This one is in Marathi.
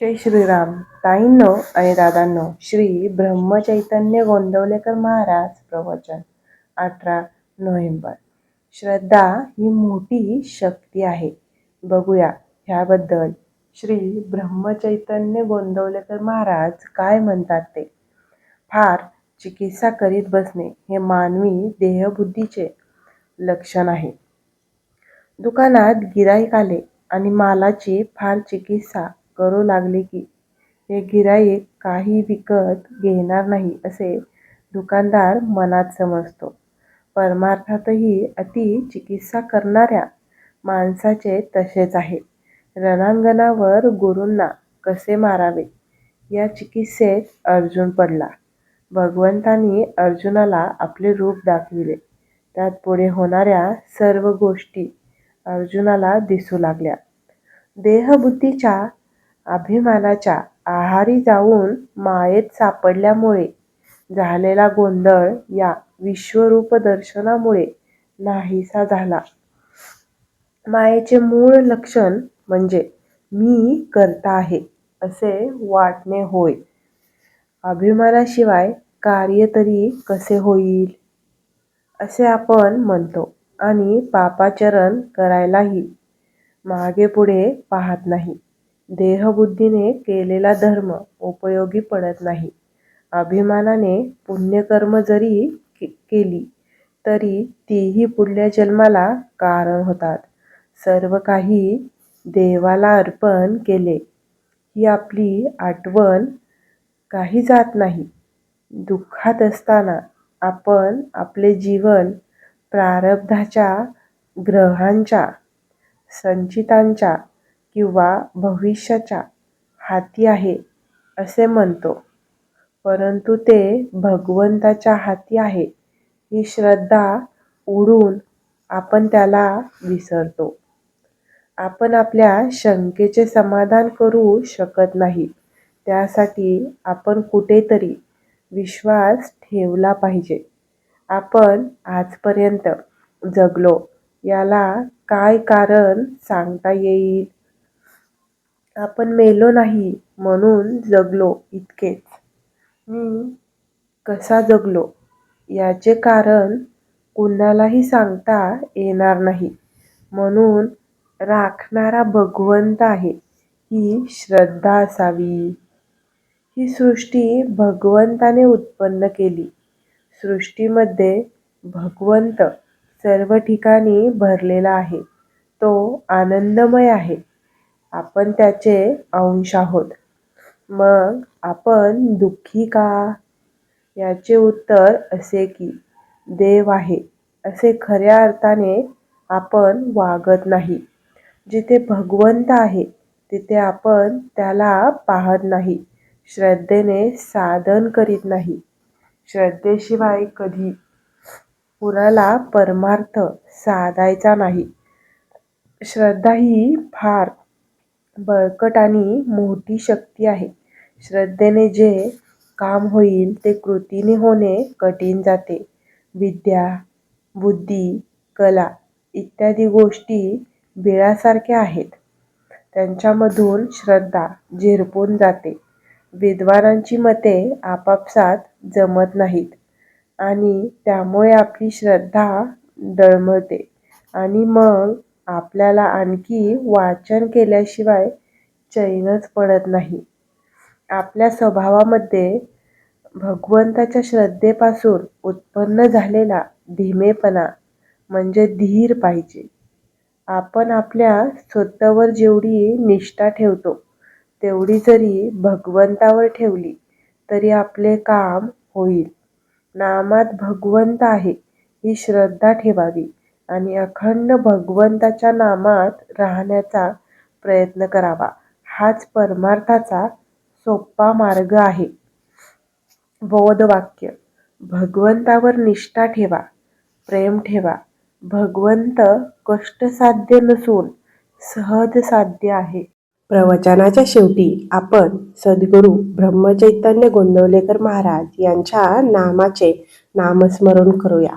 जय श्रीराम. ताईंनो आणि दादांनो श्री ब्रह्मचैतन्य गोंदवलेकर महाराज प्रवचन अठरा नोव्हेंबर. श्रद्धा ही मोठी शक्ती आहे. बघूया ह्याबद्दल श्री ब्रह्मचैतन्य गोंदवलेकर महाराज काय म्हणतात ते? फार चिकित्सा करीत बसणे हे मानवी देहबुद्धीचे लक्षण आहे. दुकानात गिराईक आले आणि मालाची फार चिकित्सा करू लागले की हे गिराईक काही विकत घेणार नाही असे दुकानदार मनात समजतो. परमार्थातही अति चिकित्सा करणाऱ्या माणसाचे तसेच आहे. रणांगणावर गुरूंना कसे मारावे? या चिकित्सेत अर्जुन पडला. भगवंतांनी अर्जुनाला आपले रूप दाखविले. त्यात पुढे होणाऱ्या सर्व गोष्टी अर्जुनाला दिसू लागल्या. देहबुद्धीच्या अभिमानाच्या आहारी जाऊन मायेत सापडल्यामुळे झालेला गोंधळ या विश्वरूप दर्शनामुळे नाहीसा झाला. मायेचे मूळ लक्षण म्हणजे मी करता आहे असे वाटणे होय. अभिमानाशिवाय कार्य तरी कसे होईल? असे आपण म्हणतो आणि पापाचरण करायलाही मागे पुढे पाहत नाही. देहबुद्धीने केलेला धर्म उपयोगी पडत नाही. अभिमानाने पुण्यकर्म जरी केली तरी तीही पुढल्या जन्माला कारण होतात. सर्व काही देवाला अर्पण केले ही आपली आठवण काही जात नाही. दुःखात असताना आपण आपले जीवन प्रारब्धाच्या ग्रहांच्या संचितांच्या किंवा भविष्याच्या हाती आहे असे म्हणतो. परंतु ते भगवंताच्या हाती आहे ही श्रद्धा उडून आपण त्याला विसरतो. आपण आपल्या शंकेचे समाधान करू शकत नाही त्यासाठी आपण कुठेतरी विश्वास ठेवला पाहिजे. आपण आजपर्यंत जगलो याला काय कारण सांगता येईल? आपण मेलो नाही म्हणून जगलो इतकेच. मी कसा जगलो? याचे कारण कुणालाही सांगता येणार नाही. म्हणून राखणारा भगवंत आहे. ही श्रद्धा असावी. ही सृष्टी भगवंताने उत्पन्न केली. सृष्टीमध्ये भगवंत सर्व ठिकाणी भरलेला आहे. तो आनंदमय आहे. आपण त्याचे अंश आहोत. मग आपण दुःखी का? याचे उत्तर असे की देव आहे असे खऱ्या अर्थाने आपण वागत नाही. जिथे भगवंत आहे तिथे आपण त्याला पाहत नाही. श्रद्धेने साधन करीत नाही. श्रद्धेशिवाय कधी कुणाला परमार्थ साधायचा नाही. श्रद्धा ही फार बळकट आणि मोठी शक्ती आहे. श्रद्धेने जे काम होईल ते कृतीने होणे कठीण जाते. विद्या बुद्धी कला इत्यादी गोष्टी बिळासारख्या आहेत. त्यांच्यामधून श्रद्धा झिरपून जाते. विद्वानांची मते आपापसात जमत नाहीत आणि त्यामुळे आपली श्रद्धा डळमळते आणि मग आपल्याला आणखी वाचन केल्याशिवाय चैनच पडत नाही. आपल्या स्वभावामध्ये भगवंताच्या श्रद्धेपासून उत्पन्न झालेला धीमेपणा म्हणजे धीर पाहिजे. आपण आपल्या स्वतःवर जेवढी निष्ठा ठेवतो तेवढी जरी भगवंतावर ठेवली तरी आपले काम होईल. नामात भगवंत आहे ही श्रद्धा ठेवावी. आणि अखंड भगवंताच्या नामात राहण्याचा प्रयत्न करावा. हाच परमार्थाचा सोपा मार्ग आहे. बोधवाक्य. भगवंतावर निष्ठा ठेवा. प्रेम ठेवा. भगवंत कष्टसाध्य नसून सहज साध्य आहे. प्रवचनाच्या शेवटी आपण सद्गुरू ब्रह्मचैतन्य गोंदवलेकर महाराज यांच्या नामाचे नामस्मरण करूया.